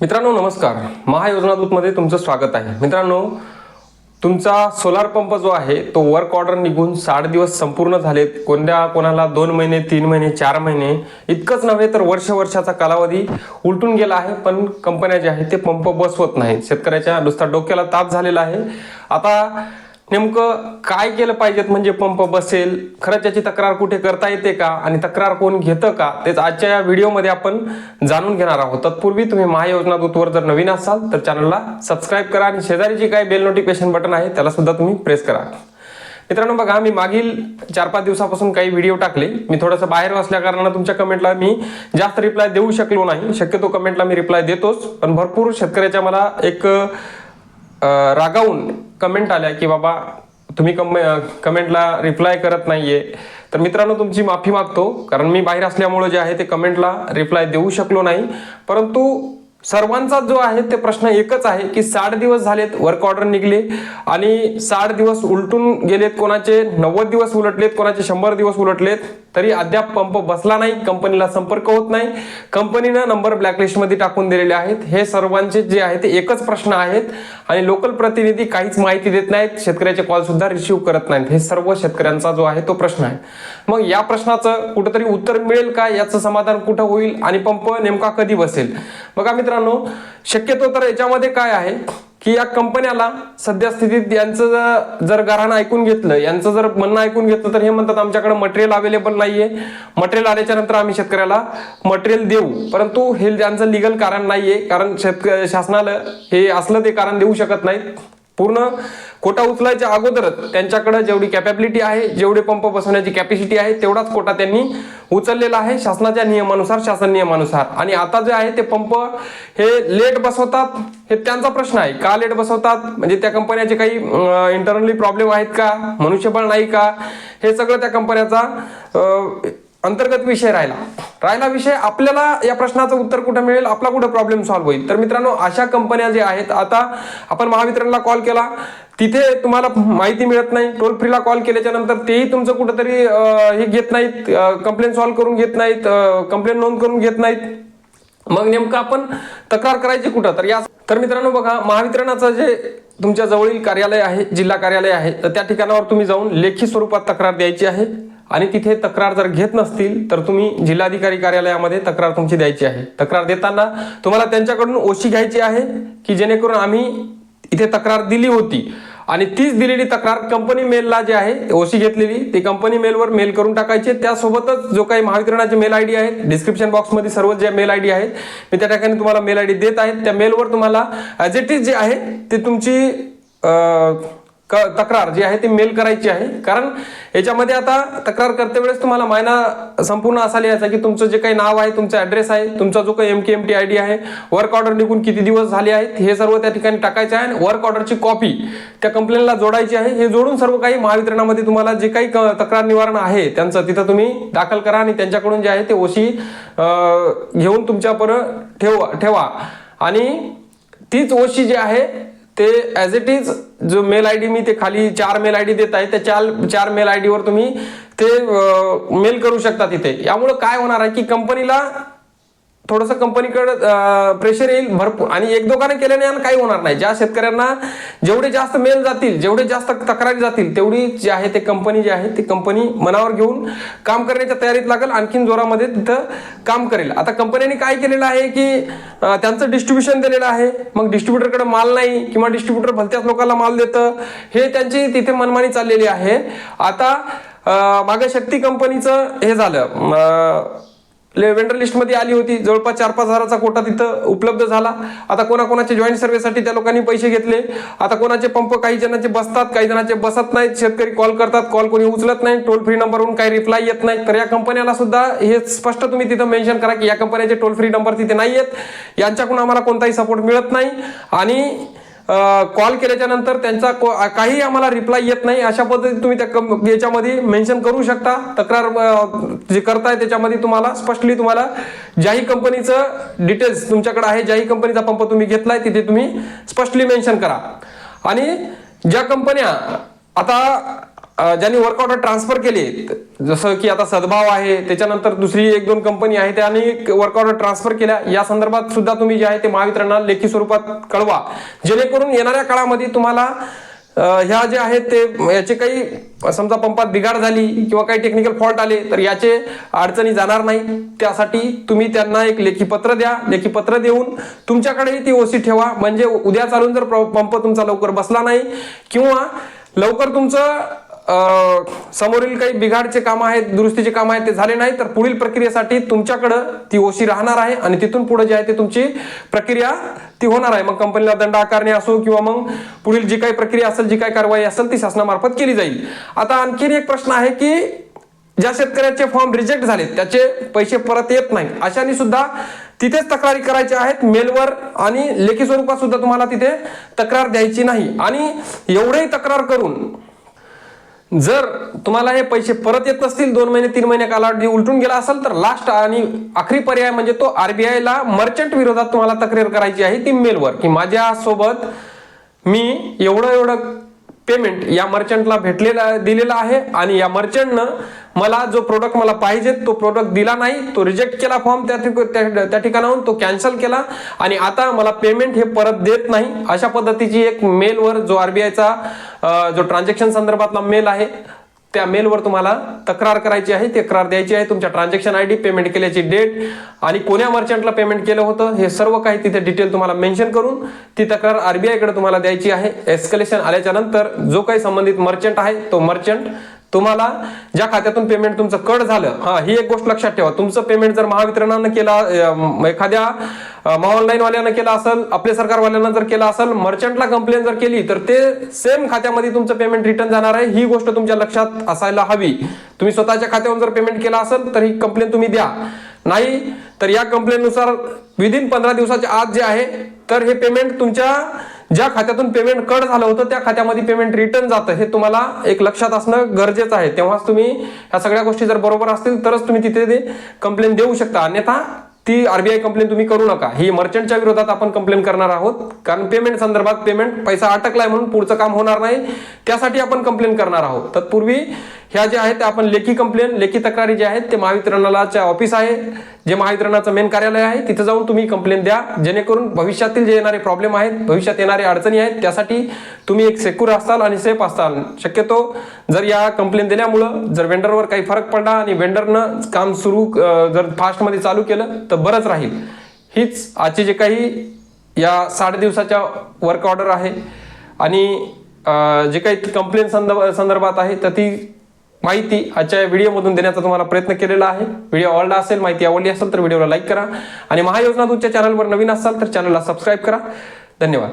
मित्रांनो नमस्कार. महायोजना दूतमध्ये तुमचं स्वागत आहे. मित्रांनो तुमचा सोलार पंप जो आहे तो वर्क ऑर्डर निघून साठ दिवस संपूर्ण झालेत. कोणत्या कोणाला दोन महिने तीन महिने चार महिने इतकंच नव्हे तर वर्ष वर्षाचा कालावधी उलटून गेला आहे. पण कंपन्या ज्या आहेत ते पंप बसवत नाहीत. शेतकऱ्याच्या नुसता डोक्याला ताप झालेला आहे. आता नेमकं काय केलं पाहिजेत म्हणजे पंप बसेल? खरंच याची तक्रार कुठे करता येते का? आणि तक्रार कोण घेतं का? तेच आजच्या या व्हिडिओमध्ये आपण जाणून घेणार आहोत. तत्पूर्वी तुम्ही महायोजना दूतवर जर नवीन असाल तर चॅनलला सबस्क्राईब करा आणि शेजारी जे काही बेल नोटिफिकेशन बटन आहे त्याला सुद्धा तुम्ही प्रेस करा. मित्रांनो बघा मी मागील चार पाच दिवसापासून काही व्हिडिओ टाकले. मी थोडंसं बाहेर असल्या कारणानं तुमच्या कमेंटला मी जास्त रिप्लाय देऊ शकलो नाही. शक्यतो कमेंटला मी रिप्लाय देतोच. पण भरपूर शेतकऱ्याच्या मला एक रागावून कमेंट आल्या की बाबा तुम्ही कम कमेंटला रिप्लाय करत नाहीये. तर मित्रांनो तुमची माफी मागतो. कारण मी बाहेर असल्यामुळे जे आहे ते कमेंटला रिप्लाय देऊ शकलो नाही. परंतु सर्वांचा जो आहे ते प्रश्न एकच आहे की साठ दिवस झालेत वर्क ऑर्डर निघले आणि साठ दिवस उलटून गेलेत कोणाचे नव्वद दिवस उलटलेत कोणाचे शंभर दिवस उलटलेत तरी अद्याप पंप बसला नाही कंपनीला संपर्क होत नाही. कंपनीनं नंबर ब्लॅकलिस्टमध्ये टाकून दिलेले आहेत. हे सर्वांचे जे आहे ते एकच प्रश्न आहेत आणि लोकल प्रतिनिधी काहीच माहिती देत नाहीत. शेतकऱ्याचे कॉल सुद्धा रिसिव्ह करत नाहीत. हे सर्व शेतकऱ्यांचा जो आहे तो प्रश्न आहे. मग या प्रश्नाचं कुठंतरी उत्तर मिळेल का? याचं समाधान कुठं होईल? आणि पंप नेमका कधी बसेल? मग आम्ही मित्रांनो शक्यतो तर याच्यामध्ये काय आहे की या कंपन्याला सध्या स्थितीत यांचं जर- घराणं ऐकून घेतलं यांचं जर म्हणणं ऐकून घेतलं तर हे म्हणतात आमच्याकडे मटेरियल अवेलेबल नाहीये. मटेरियल आल्याच्यानंतर आम्ही शेतकऱ्याला मटेरियल देऊ. परंतु हे त्यांचं लिगल कारण नाहीये कारण शेतक शासनाला हे असलं ते कारण देऊ शकत नाहीत. पूर्ण कोटा उचलायच्या अगोदरच त्यांच्याकडे जेवढी कॅपॅबिलिटी आहे जेवढे पंप बसवण्याची कॅपॅसिटी आहे तेवढाच कोटा त्यांनी उचललेला आहे शासनाच्या नियमानुसार शासन नियमानुसार. आणि आता जे आहे ते पंप हे लेट बसवतात हे त्यांचा प्रश्न आहे. का लेट बसवतात? म्हणजे त्या कंपन्याचे काही इंटरनली प्रॉब्लेम आहेत का? मनुष्यबळ नाही का? हे सगळं त्या कंपन्याचा अंतर्गत विषय राहिला. राहिला विषय आपल्याला या प्रश्नाचं उत्तर कुठं मिळेल? आपला कुठं प्रॉब्लेम सॉल्व्ह होईल? तर मित्रांनो अशा कंपन्या ज्या आहेत आता आपण महावितरणला कॉल केला. तिथे तुम्हाला माहिती मिळत नाही. टोल फ्रीला कॉल केल्याच्यानंतर तेही तुमचं कुठंतरी हे घेत नाहीत. कंप्लेंट सॉल्व्ह करून घेत नाहीत. कंप्लेंट नोंद करून घेत नाहीत. मग नेमकं आपण तक्रार करायची कुठं? तर या तर मित्रांनो बघा महावितरणाचं जे तुमच्या जवळील कार्यालय आहे जिल्हा कार्यालय आहे तर त्या ठिकाणावर तुम्ही जाऊन लेखी स्वरूपात तक्रार द्यायची आहे. आणि तिथे तक्रार जर घेत नसतील तर तुम्ही जिल्हाधिकारी कार्यालयामध्ये तक्रार तुमची द्यायची आहे. तक्रार देताना तुम्हाला त्यांच्याकडून ओशी घ्यायची आहे की जेणेकरून आम्ही इथे तक्रार दिली होती. आणि तीच दिलेली तक्रार कंपनी मेलला जे आहे ओशी घेतलेली ती कंपनी मेलवर मेल करून टाकायची. त्यासोबतच जो काही महावितरणाचे मेल आय डी आहेत डिस्क्रिप्शन बॉक्समध्ये सर्व जे मेल आय डी आहेत मी त्या ठिकाणी तुम्हाला मेल आय डी देत आहेत त्या मेलवर तुम्हाला ॲज इट इज जे आहे ते तुमची तक्रार जी आहे ती मेल करायची आहे. कारण याच्यामध्ये आता तक्रार करते वेळेस तुम्हाला मायना संपूर्ण असा लिहायचा की तुमचं जे काही नाव आहे तुमचा ॲड्रेस आहे तुमचा जो काही M K M T I D आहे वर्क ऑर्डर निघून किती दिवस झाले आहेत हे सर्व त्या ठिकाणी टाकायचे आहे आणि वर्क ऑर्डरची कॉपी त्या कंप्लेनला जोडायची आहे. हे जोडून सर्व काही महावितरणामध्ये तुम्हाला जे काही क- तक्रार निवारण आहे त्यांचं तिथं तुम्ही दाखल करा आणि त्यांच्याकडून जे आहे ते ओशी घेऊन तुमच्यापर ठेवा ठेवा. आणि तीच ओशी जी आहे ते ॲज इट इज जो मेल आय डी मी ते खाली चार मेल आय डी देत आहे त्या चार चार मेल आय डीवर तुम्ही ते मेल करू शकता तिथे. यामुळं काय होणार आहे की कंपनीला थोडंसं कंपनीकडे प्रेशर येईल भरपूर. आणि एक दोघांना केल्याने आणि काही होणार नाही. ज्या शेतकऱ्यांना जेवढे जास्त मेल जातील जेवढे जास्त तक्रारी जातील तेवढी जी आहे ते कंपनी जी आहे ती कंपनी मनावर घेऊन काम करण्याच्या तयारीत लागेल. आणखीन जोरामध्ये तिथं काम करेल. आता कंपन्यांनी काय केलेलं आहे की त्यांचं डिस्ट्रीब्युशन दिलेलं आहे. मग डिस्ट्रीब्युटरकडे माल नाही किंवा डिस्ट्रीब्युटर भलत्याच लोकांना माल देतं. हे त्यांची तिथे मनमानी चाललेली आहे. आता अं, मागे शक्ती कंपनीचं हे झालं. वेंडर लिस्टमध्ये आली होती. जवळपास चार पाच हजाराचा कोटा तिथं उपलब्ध झाला. आता कोणाकोणाचे जॉईंट सर्व्हिससाठी त्या लोकांनी पैसे घेतले. आता कोणाचे पंप काही जणांचे बसतात काही जणांचे बसत नाहीत. शेतकरी कॉल करतात कॉल कोणी उचलत नाही. टोल फ्री नंबरवरून काही रिप्लाय येत नाही. तर या कंपन्याला सुद्धा हे स्पष्ट तुम्ही तिथं मेन्शन करा की या कंपन्याचे टोल फ्री नंबर तिथे नाही आहेत यांच्याकडून आम्हाला कोणताही सपोर्ट मिळत नाही. आणि कॉल केल्याच्यानंतर त्यांचा काही आम्हाला रिप्लाय येत नाही. अशा पद्धतीने तुम्ही त्या कं- याच्यामध्ये मेन्शन करू शकता. तक्रार जे करताय त्याच्यामध्ये तुम्हाला स्पष्टली तुम्हाला ज्याही कंपनीचं डिटेल्स तुमच्याकडे आहे ज्याही कंपनीचा पंप तुम्ही घेतलाय तिथे तुम्ही स्पष्टली मेन्शन करा. आणि ज्या कंपन्या आता ज्यांनी वर्क ऑर्डर ट्रान्सफर केले जसं की आता सद्भाव आहे त्याच्यानंतर दुसरी एक दोन कंपनी आहे त्यांनी वर्क ऑर्डर ट्रान्सफर केल्या. या संदर्भात सुद्धा तुम्ही जे आहे ते महावितरणाला लेखी स्वरूपात कळवा. जेणेकरून येणाऱ्या काळामध्ये तुम्हाला ह्या जे आहेत ते याचे काही समजा पंपात बिघाड झाली किंवा काही टेक्निकल फॉल्ट आले तर याचे अडचणी जाणार नाही. त्यासाठी तुम्ही त्यांना एक लेखी पत्र द्या. लेखी पत्र देऊन तुमच्याकडेही ती ओसी ठेवा. म्हणजे उद्या चालून जर पंप तुमचा लवकर बसला नाही किंवा लवकर तुमचं समोरील काही बिघाडचे काम आहेत दुरुस्तीचे काम आहेत ते झाले नाही तर पुढील प्रक्रियेसाठी तुमच्याकडं ती ओशी राहणार आहे आणि तिथून पुढे जे आहे ते तुमची प्रक्रिया ती होणार आहे. मग कंपनीला दंड आकारणे असो किंवा मग पुढील जी काही प्रक्रिया असेल जी काही कारवाई असेल ती शासनामार्फत केली जाईल. आता आणखीन एक प्रश्न आहे की ज्या शेतकऱ्याचे फॉर्म रिजेक्ट झाले त्याचे पैसे परत येत नाही अशाने सुद्धा तिथेच तक्रारी करायच्या आहेत मेलवर आणि लेखी स्वरूपात सुद्धा तुम्हाला तिथे तक्रार द्यायची नाही. आणि एवढेही तक्रार करून जर तुम्हाला हे पैसे परत येत नसतील दोन महिने तीन महिने कालावधी उलटून गेला असेल तर लास्ट आणि आखरी पर्याय म्हणजे तो आरबीआय ला मर्चंट विरोधात तुम्हाला तक्रार करायची आहे ती मेलवर की माझ्या सोबत मी एवढं एवढं पेमेंट या मर्चंटला भेटलेला दिलेला आहे आणि या मर्चंटनं मला जो प्रोडक्ट मला पाहिजे तो प्रोडक्ट दिला नाही तो रिजेक्ट केला फॉर्म त्या त्या त्या ठिकाणाहून तो कॅन्सल केला. आणि आता मला पेमेंट हे परत देत नाही. अशा पद्धतीची एक मेलवर जो आरबीआयचा जो ट्रान्झॅक्शन संदर्भातला मेल आहे त्या मेलवर तुम्हाला तक्रार करायची आहे. तक्रार द्यायची आहे. तुमच्या ट्रान्झॅक्शन आय डी पेमेंट केल्याची डेट आणि कोण्या मर्चंटला पेमेंट केलं होतं हे सर्व काही तिथे डिटेल तुम्हाला मेन्शन करून ती तक्रार आरबीआयकडे तुम्हाला द्यायची आहे. एस्कलेशन आल्याच्यानंतर जो काही संबंधित मर्चंट आहे तो मर्चंट तुम्हाला ज्या खात्यातून पेमेंट तुमचं कट झालं हा ही एक गोष्ट लक्षात ठेवा. तुमचं पेमेंट जर महावितरणानं केला एखाद्या ऑनलाईन वाल्यानं केला असेल आपल्या सरकारवाल्यांना जर केला असेल मर्चंटला कंप्लेन जर केली तर ते सेम खात्यामध्ये तुमचं पेमेंट रिटर्न जाणार आहे. ही गोष्ट तुमच्या लक्षात असायला हवी. तुम्ही स्वतःच्या खात्यावरून जर पेमेंट केला असेल तर ही कंप्लेन तुम्ही द्या. नाही तर या कंप्लेंटनुसार विदिन पंधरा दिवसाच्या आत जे आहे तर हे पेमेंट तुमच्या ज्या खात्यातून पेमेंट कट झालं होतं त्या खात्यामध्ये पेमेंट रिटर्न जातं हे तुम्हाला एक लक्षात असणं गरजेचं आहे. तेव्हाच तुम्ही ह्या सगळ्या गोष्टी जर बरोबर असतील तरच तुम्ही तिथे ते कंप्लेन देऊ शकता. अन्यथा ती आरबीआय कंप्लेन तुम्ही करू नका. ही मर्चंटच्या विरोधात आपण कंप्लेन करणार आहोत. कारण पेमेंट संदर्भात पेमेंट पैसा अटकलाय म्हणून पुढचं काम होणार नाही. त्यासाठी आपण कंप्लेन करणार आहोत. तत्पूर्वी ह्या ज्या आहेत त्या आपण लेखी कंप्लेन लेखी तक्रारी ज्या आहेत ते महावितरणाच्या ऑफिस आहे. जे महावितरणाचं मेन कार्यालय आहे तिथे जाऊन तुम्ही कंप्लेन द्या. जेणेकरून भविष्यातील जे येणारे प्रॉब्लेम आहेत भविष्यात येणारे अडचणी आहेत त्यासाठी तुम्ही एक सेक्युर असाल आणि सेफ असाल शक्यतो जर या कंप्लेन दिल्यामुळं जर वेंडरवर काही फरक पडला आणि वेंडरनं काम सुरू जर फास्टमध्ये चालू केलं तर बरंच राहील. हीच आजची जे काही या साठ दिवसाच्या वर्क ऑर्डर आहे. आणि जे काही कंप्लेन संदर्भ संदर्भात आहे तर ती माहिती आजच्या व्हिडिओमधून देण्याचा तुम्हाला प्रयत्न केलेला आहे. व्हिडिओ आवडला असेल माहिती आवडली असेल तर व्हिडिओला लाईक करा. आणि महायोजना तुमच्या चॅनलवर नवीन असाल तर चॅनलला सबस्क्राईब करा. धन्यवाद.